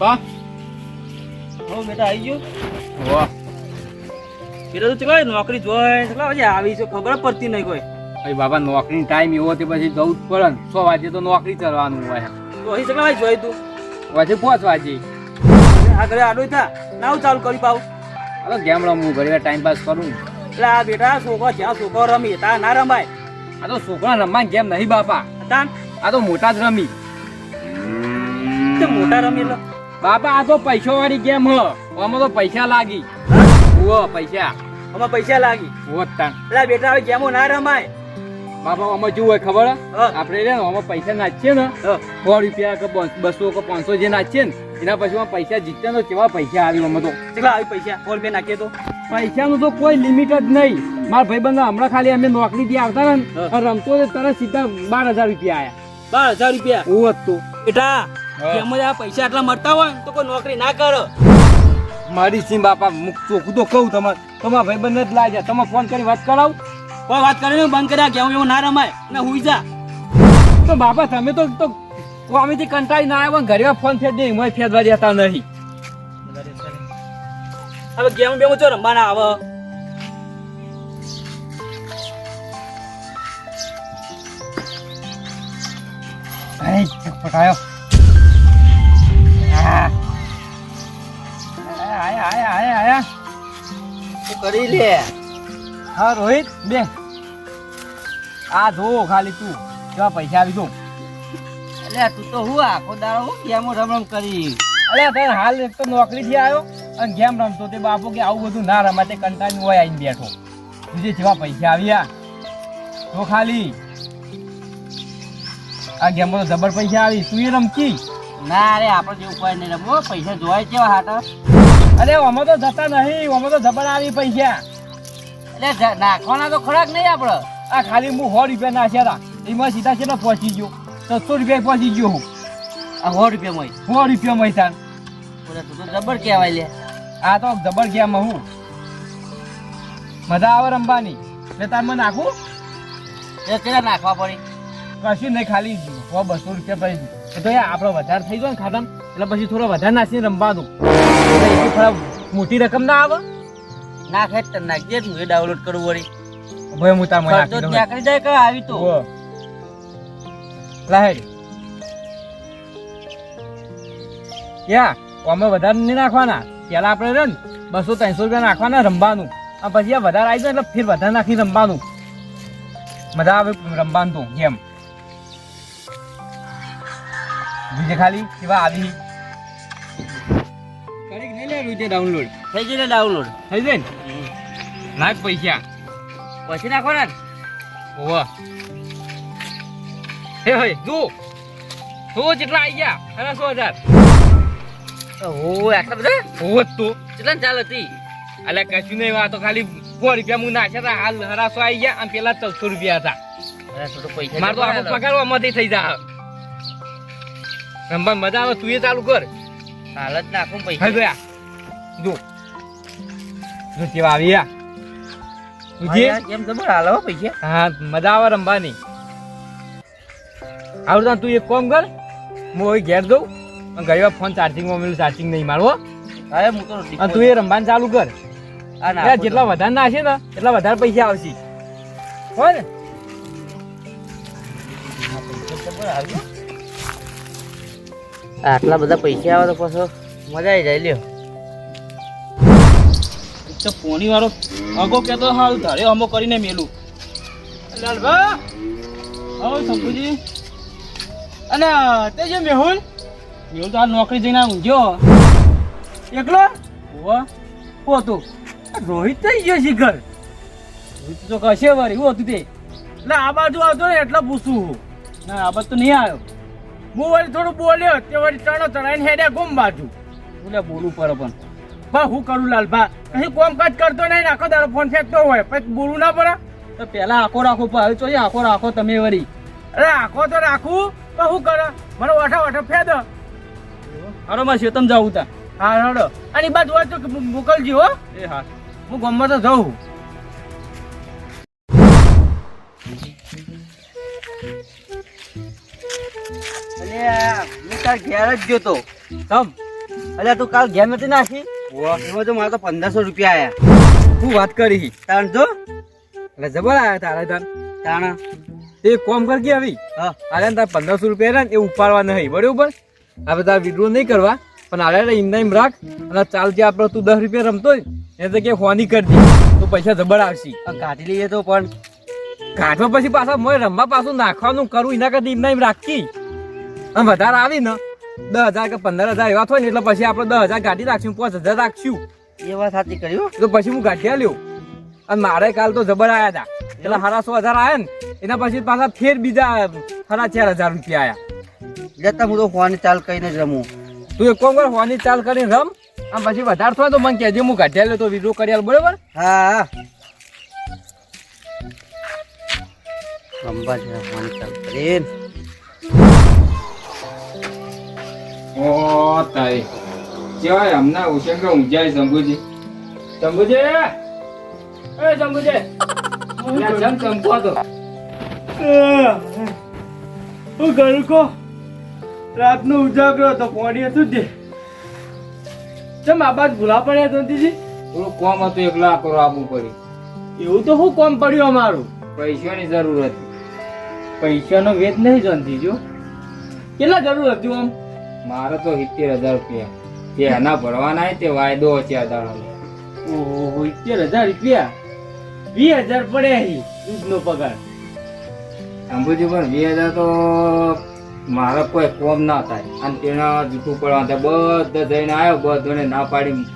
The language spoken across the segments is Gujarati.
બાપા. હો બેટા આવી ગયો? વાહ. પેલા તો ચલાય નોકરી જોઈ ચલા પછી આવી છે ખબર પડતી નહીં કોઈ. ભાઈ બાપા નોકરી ટાઈમ એવો તે પછી જવું જ પડે ને. સો વાગે તો નોકરી કરવાનું હોય. તો અહીં ચલા જોઈ તું. વાજે પાંચ વાગે. આ ઘરે આડો થા. નાવ ચાલુ કરી પાઉં. હવે ગેમ રમવું ઘરે ટાઈમ પાસ કરું એટલે આ બેટા છોકરો જ્યાં છોકરો રમી. તા ના રમાય. આ તો છોકરા રમવાની ગેમ નહીં બાપા. આ તો મોટા જ રમી. મોટા રમી એટલે બાપા આ તો પૈસા વાળી ગેમ હ. આમાં તો પૈસા લાગી. ઓ પૈસા. આમાં પૈસા લાગી. ઓ તાણ. એટલે બેટા હવે ગેમો ના રમાય. બાપા આમાં શું હોય ખબર આપણે રે આમાં પૈસા નાખીએ ને સો રૂપિયા કે બસો કે પાંચસો જે નાખીએ ને એના પછી પૈસા જીત્યા તો કેવા પૈસા આવી આમાં તો. કેટલા આવી પૈસા? સો રૂપિયા નાખીએ તો. પૈસાનું તો કોઈ લિમિટ જ નહીં. મારા ભાઈબંધ હમણાં ખાલી અમે નોકરીથી આવતા ને રમતો તરત સીધા બાર હજાર રૂપિયા આયા. બાર હજાર રૂપિયા? હું હતું એટલા બેટા હા. જ આ પૈસા આટલા મળતા હોય તો કોઈ નોકરી ના કરો. મારી સિંહ બાપા ચોખ્ખું તો કહું તમારે. તમારા ભાઈબંધ જ લાગ્યા તમે ફોન કરી વાત કરાવ. કોઈ વાત કરીને બંધ કર્યા ગેમ એવું ના રમાય. ને હુઈ જા. તો બાપા તમે તો તો કોમેથી કંટાળી ના આવ્યા ઘરે ફોન ફેર દે. એમાં ફેરવા દેતા નહીં. હવે ગેમ બેમ ચો રમવાના આવે? આયા કરી લે. હા રોહિત બે આ જો ખાલી તું. કેવા પૈસા આવી દઉં. અલે તું તો હું આખો દાડો હું ગેમો રમ રમ કરી? અરે તને હાલ એક તો નોકરીથી આવ્યો અને ગેમ રમતો તે બાપુ કે આવું બધું ના રમાય તે કંટાળી હોય આવીને બેઠો. બીજે જેવા પૈસા આવ્યા. તો ખાલી. આ ગેમમાં તો જબર પૈસા આવી તું એ રમકી ના અરે આપણે જેવું કોઈ નહીં રમવો પૈસા જોવાય કેવા હાટ અરે આમાં તો જતા નહીં અમે તો જબર આવી પૈસા. એટલે નાખવાના તો ખોરાક નહીં આપણે આ ખાલી હું સો રૂપિયા નાખ્યા હતા એમાં સીધા સીધા પહોંચી ગયો. છસો રૂપિયા પહોંચી ગયો હું. આ સો રૂપિયામાં સો રૂપિયા બોલે તું તો જબર કહેવાય લે. આ તો જબર ગયામાં હું. મજા આવે રમવાની. એટલે તાર મને નાખું? એ કેટલા નાખવા પડી? કશું નહીં ખાલી સો બસો રૂપિયા પડી. તો યાર આપણે વધારે થઈ ગયો ને ખાતામાં. એટલે પછી થોડો વધારે નાખીને રમવાનું થોડા મોટી રકમ ના આવે? ના ખેત તને નાખજે હું એ ડાઉનલોડ કરું વળી. ભાઈ હું તારે દઉં. ત્યાં કરી જાય કે આવી તો? લાહેડ. યા અમે વધારે નહીં નાખવાના? પેલા આપણે રે બસો ત્રણસો રૂપિયા નાખવાના રમવાનું. અને પછી આ વધારે આવી જાય એટલે ફેર વધારે નાખી રમવાનું. મજા આવે રમવાનું તો ગેમ બીજે ખાલી કેવા આવી? કરી જાય ડાઉનલોડ થઈ જાય ડાઉનલોડ થઈ જાય ને? નાખ પૈસા. પછી નાખો ને? ઓવા હે હે જો તો જેટલા આવી ગયા. અને સો હજાર. ઓ આટલા બધા? ઓવો તો. કેટલા ચાલ હતી? અલે કશું નહીં વાતો ખાલી સો રૂપિયા હું નાખ્યા હતા. હાલ હરાસો આવી ગયા અને પેલા ચૌદસો રૂપિયા હતા. મારે તો આખો પગારમાંથી થઈ જાય. રમવા મજા આવે તું એ ચાલુ કર. હાલ જ નાખું પૈસા. જોયા જો. જો કેવા આવી ગયા તુજે એમ જબર હાલ પૈસા. હા મજા આવે રમવાની. આવડતા તું એક કોમ કર. હું હવે ઘેર દઉં અને વાર ફોન ચાર્જિંગમાં મેલું ચાર્જિંગ નહીં મારવો અરે હું તો અને તું એ રમવાનું ચાલુ કર. નાખું જેટલા વધારે નાખશે ને એટલા વધારે પૈસા આવશે. હો ને. આવ્યું. આટલા બધા પૈસા આવે તો પાછો મજા આવી જાય લ્યો. તો પોણી વાળો અગો કેતો હાલ ધારે અમો કરીને મેલું. લાલભા આવો શંભુજી અને તે જે મેહુલ? મેહુલ તો આ નોકરી જઈને ઊંઘ્યો એકલો? હોવા. હો તો રોહિત થઈ ગયો શિખર રોહિત તો કશે વારી હું હતું તે. એટલે આ બાજુ આવતો ને એટલે પૂછું હું. ના, આ બાજુ તો નહીં આવ્યો. હું વળી થોડું બોલ્યો, તે વળી ચણો ચણાઈને હેડ્યા, ગુમ બાજુ. બોલે બોલવું પડે પણ. બા હું કરું લાલભા કઈ કોમ કાજ કરતો નહીં આખો દાડો ફોન ફેંકતો હોય. પછી બોલું ના પડે. તો પેલા આખો રાખો હવે તો આખો રાખો તમે વળી. અરે આખો તો રાખું તો શું કરે? મને વાઠા વાઠા ફેદ હારો માં શેતમ જાવું તા. હા હાડો અને બાદ હોય તો મોકલજી હો. એ હા. હું ગમમાં તો જાઉં. અરે હું તાર ઘેર જ ગયો તો. તમ અલ્યા તું કાલ ઘેર નથી નાખી? એમાં તો મારે તો પંદરસો રૂપિયા આયા. હું વાત કરી તાણ જો. એટલે જબર આયા તારે તાર તાણ. એ કોમ કર કે આવી? હા. અરે તાર પંદરસો રૂપિયા રહ્યા ને એ ઉપાડવા નહીં બરોબર? આ બધા વિડ્રો નહીં કરવા પણ આલે એમના એમ રાખ અને ચાલ જે આપણે તું દસ રૂપિયા રમતો હોય એ તો કે હોની દે તો પૈસા જબર આવશે. કાઢી લઈએ તો પણ. કાઢવા પછી પાછા મોય રમવા પાછું નાખવાનું કરું એના કરતી એમના એમ રાખી અને વધારે આવી ને. દસ હજાર કે પંદર હજાર એવા થાય ને એટલે પછી આપણે દસ હજાર ગાડી રાખશું પાંચ હજાર રાખશું. એ વાત સાચી કર્યું તો પછી હું ગાંઠિયા લ્યો. અને મારે કાલ તો જબર આયા હતા એટલે સારા સો હજાર આયા ને એના પછી પાછા ફેર બીજા સારા ચાર હજાર રૂપિયા આયા. જતા હું તો હોવાની ચાલ કરીને જ રમું. તું એક કોમ કર હોવાની ચાલ કરીને રમ. આમ પછી વધારે થાય તો મને કહેજે હું ગાંઠિયા લ્યો તો વીડિયો કરી બરોબર? હા. હા રમવા છે ફોન ચાલ કરીને. ઓ તારી કેવાય હમણાં ઉશેંગર ઊંઝાય શંભુજી. શંભુજી! એ શંભુજી! જમ હતો હું કરું કો? રાતનો ઉજાગરો હતો પોણી હતું જ ચમ આ બાદ ભૂલા પડ્યા ધોતીજી થોડું કોમ હતું એકલા કરો આપવું પડ્યું એવું તો શું કોમ પડ્યું અમારું? પૈસાની જરૂર હતી. પૈસાનો વેચ નહીં જાણતી જો કેટલા જરૂર હતી આમ મારે તો સિત્તેર હજાર રૂપિયા. જે એના ભરવાના તે વાયદો છે અદાણો ઓહો સિત્તેર હજાર રૂપિયા? વીસ હજાર પડ્યા અહીં દૂધનો પગાર. શંભુજી પણ બે હજાર તો મારે કોઈ કોમ ના થાય. અને તેના જૂઠું પડવા બધા જઈને આવ્યો બધોને ના પાડી.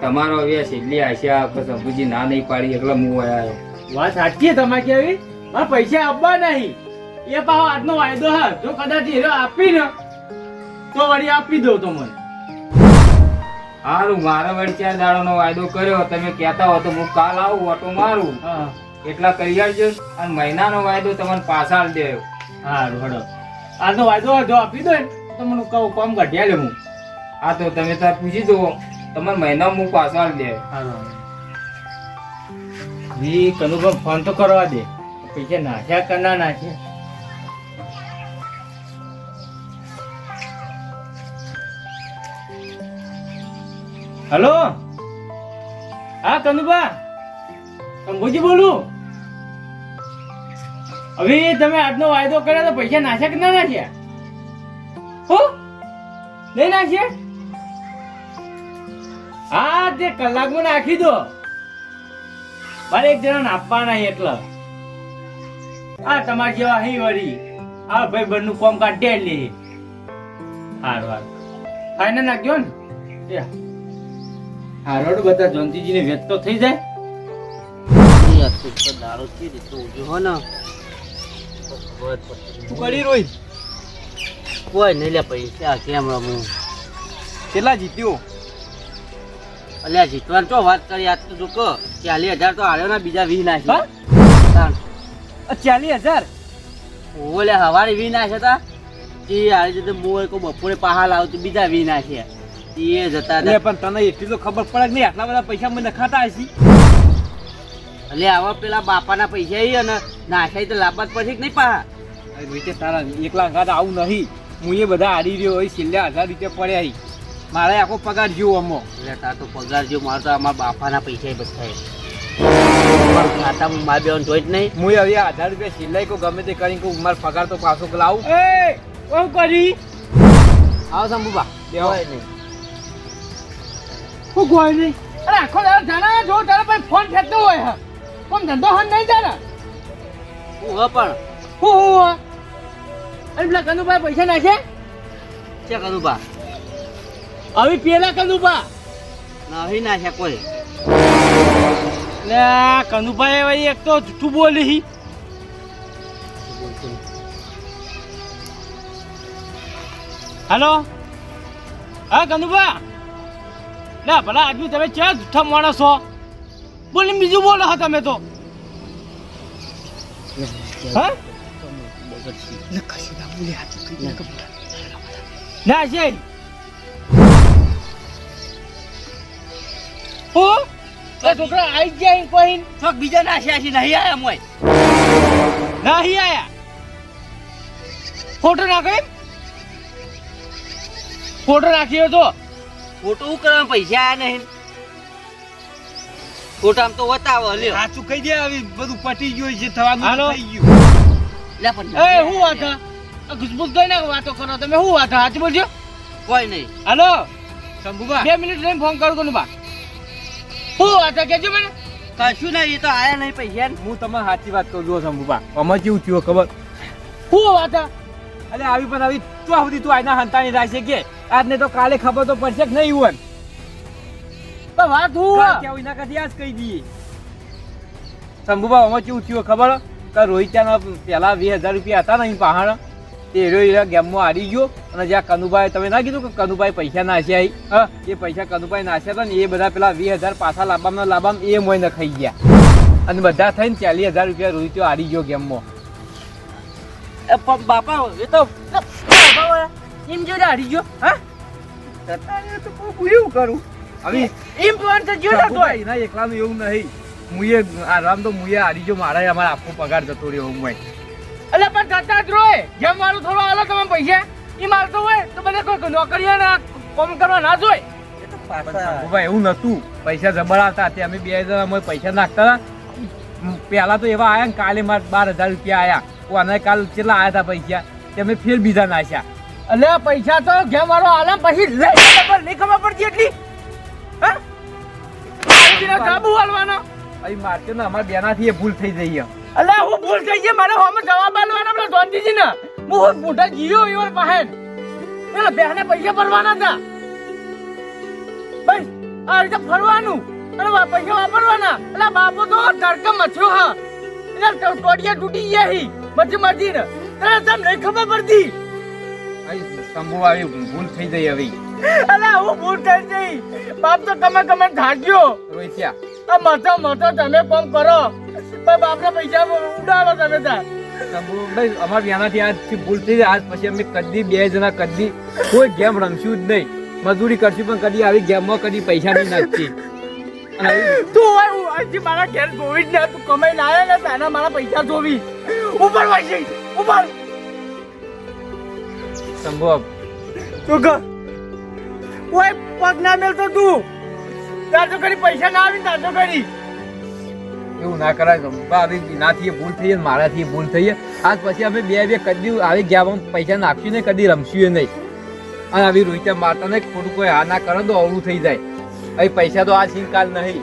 તમારો વેસ એટલી આશા પછી શંભુજી ના નહીં પાડી એટલે હું આવ્યો. વાત સાચી છે તમારે કેવી? મારે પૈસા આપવા નહીં. એ પાછો આજનો વાયદો હા જો કદાચ હીરો આપી ને તો વળી આપી દઉં તો મને હારું મારે વળી ચાર દાડાનો વાયદો કર્યો. તમે કહેતા હો તો હું કાલ આવું ઓટો મારું. એટલા કરી આવજો. અને મહિનાનો વાયદો તમને પાછા આલ દેવો હારું હડો. આજનો વાયદો જો આપી દો તો મને કહું કામ કાઢ્યા લે હું. હા તો તમે તાર પૂછી દો તમારે મહિનામાં હું પાછો આલી દે વી કનુભાઈ ફોન તો કરવા દે. પૈસા નાખ્યા કે ના નાખ્યા? હલો? હા કનુભા અંબુજી બોલું. હવે તમે આજનો વાયદો કર્યો તો પૈસા નાખ્યા કે ના નાખ્યા? હો? નહીં નાખ્યા? હા, તે કલાકમાં નાખી દો. મારે એક જણા આપવાના એટલા. આ તમારા જેવા અહીં વળી. આ ભાઈ, બંધનું કોમ કાઢે લે. હાર વાર ફાઈનલ નાખજો ને? હારોડ બધા જંતીજીને વેચ તો થઈ જાય. તો દારૂ થી રીતો ઉજ્યો હો ને. કોઈ નહીં લે પૈસા કેમ રમું? કેટલા જીત્યો? અલ્યા જીતવાની તો વાત કરી આજ તો જો ચાલીસ હજાર તો આવ્યો ને બીજા વી હા? ચાલીસ હજાર? ઓલે હવારે વી નાખ્યા હતા. તે હું એક બપોરે પાહા લાવતો બીજા વી નાખ્યા. એ જતા હતા. પણ તને એટલી તો ખબર પડે કે નહીં? આટલા બધા પૈસા મને નખાતા હશે. એટલે આવા પેલા બાપાના પૈસા આવી અને નાખ્યા તો લાભ પછી નહીં પાહા? રીતે તારા એકલા અંગાત આવું નહીં. હું એ બધા હારી રહ્યો હોય છેલ્લે હજાર રૂપિયા પડ્યા હી. મારે આખો પગાર જેવો અમો. એટલે તાર તો પગાર જો મારો તો અમારા બાપાના પૈસા બધા મારા બેન જોઈ જ નહીં. હું હવે હજાર રૂપિયા સિલાઈ કો ગમે તે કરીને કહું મારો પગાર તો પાછો લાવું. એ કોમ કરી. આવો શંભુબા બા કોઈ નહીં. હું કોઈ નહીં. અરે આખો દાડો જાણા જો તારા પાસે ફોન ફેંકતો હોય હા. કોમ ધંધો હન નહીં તારા? હું હો પણ. હું હું હા. અરે પેલા કનુભાઈ પૈસા નાખે? છે કનુભા. હવે પેલા કનુભા. નહીં નાખ્યા કોઈ. લે કનુભાઈ ભાઈ એક તો જૂઠું બોલી હેલો? હા કનુભા? ના ભલા આદમી તમે ક્યાં જૂઠા માણસ છો બોલી બીજું બોલો હા તમે તો. ના છે. એ છોકરા આવી જાય કોઈ ચોક બીજા નાખ્યા છે નહીં આયા મોય. નહીં આયા? ફોટો નાખો ફોટો નાખ્યો તો. હું કરવા પૈસા આયા નહીં. ખોટામ તો વતાવો લ્યો. સાચું કહી દે આવી બધું પટી ગયું જે થવાનું. થઈ ગયું. લે પણ એ હું વાતા? આ ગુસબુસ ગઈને વાતો કરો તમે હું વાત હા? સાચું બોલજો કોઈ નહીં. હાલો. શંભુબા. બે મિનિટ લઈને ફોન કરું કોનું બા હું વાત કેજો મને. કશું નહીં એ તો આયા નહીં પૈસા. હું તમને સાચી વાત કહું જો શંભુબા. અમે કેવું થયું ખબર? હું વાત અરે આવી પણ આવી તો સુધી તું આના હંતાની રાખશે કે? આજને તો કાલે ખબર તો પડશે કે નહીં હોય. તો વાત હું કેવું એના કદી આજ કહી દઈએ. શંભુભાઈ આમાં કેવું થયું ખબર? કે રોહિત્યાના પેલા વીસ હજાર રૂપિયા હતા ને પહાડ તે હીરો ગેમમાં હારી ગયો. અને જ્યાં કનુભાઈ તમે ના કીધું કે કનુભાઈ પૈસા નાશ્યા એ પૈસા કનુભાઈ નાશ્યા હતા ને એ બધા પેલા વીસ હજાર પાછા લાંબામાં લાંબામાં એ મોય ખાઈ ગયા. અને બધા થઈને ચાલીસ હજાર રૂપિયા રોહિત્યો હારી ગયો ગેમમાં. પણ બાપા એ તો. એમ જો હારી ગયો હા? એવું કરું. હવે એમ છે જ્યો નતો હોય. એના એકલાનું એવું નહીં. મુએ આરામ તો મુએ હારી ગયો મારે અમારે આખો પગાર જતો રહ્યો હું મોય એટલે પણ કરતા જ રોય. જેમ મારું થોડો અલગ તમે પૈસા. એ મારતો હોય તો બધા કોઈ નોકરીઓ ના કોમ કરવા ના જોય ભાઈ એવું નતું. પૈસા જબર આવતા તે અમે બે હજાર અમે પૈસા નાખતા પહેલા તો એવા આયા ને કાલે મારે બાર હજાર રૂપિયા આયા. અને કાલ કેટલા આવ્યા હતા પૈસા? તે અમે ફેર બીજા નાખ્યા. એટલે પૈસા તો જેમ મારો આલમ પછી લઈ ખબર નહીં ખબર પડતી એટલી? હા? કાબુ હાલવાનો? અહીં મારતો ને અમારા બેનાથી એ ભૂલ થઈ જઈ છે. એટલે હું ભૂલ થઈ ગઈ મારે હોમે જવાબ આલવાના પેલા જોનજીજી ને હું મોટા જીયો એવો પેલા બેને પૈસા ભરવાના હતા. બસ આ રીતે ફરવાનું. અને પૈસા વાપરવાના. એટલે બાપુ તો ધડકા મચ્યો હા. એટલે ટોટિયા તૂટી ગયા હી. મચી મારજી ને. તને તમ નહીં ખબર પડતી. શંભુ આવી ભૂલ થઈ જઈ હવે. અલા હું ભૂલ થઈ જઈ. બાપ તો તમે તમે થાક્યો રોહિત્યા આ મથો મથો તમે કોમ કરો. પણ બાપના પૈસા ઉડાડો તમે તાર અમારા બેનાથી આજથી ભૂલ થઈ જાય. આજ પછી અમે કદી બે જણા કદી કોઈ ગેમ રમશું જ નહીં. મજૂરી કરશું પણ કદી આવી ગેમમાં કદી પૈસા નહીં નાખતી આવી તું મારા ઘેર જોવી જ ને તું કમાઈને આવ્યા ને એના મારા પૈસા જોવી. ઉપર વાંચી ઉપર શંભુ તું કર ઓય પગ ના મેલતો તું. તાર તો કરી પૈસા ના આવી તાર તો કરી એવું ના કરાય તો આવી એનાથી ભૂલ થઈ મારાથી ભૂલ થઈ જાય આજ પછી અમે બે બે કદી આવી ગયા પૈસા નાખ્યું નહીં કદી રમશું નહીં. અને આવી રોહિત્યા મારતા નહીં ખોટું કોઈ હા ના કરે તો અવળું થઈ જાય. અહીં પૈસા તો આ છીન કાલ નહીં.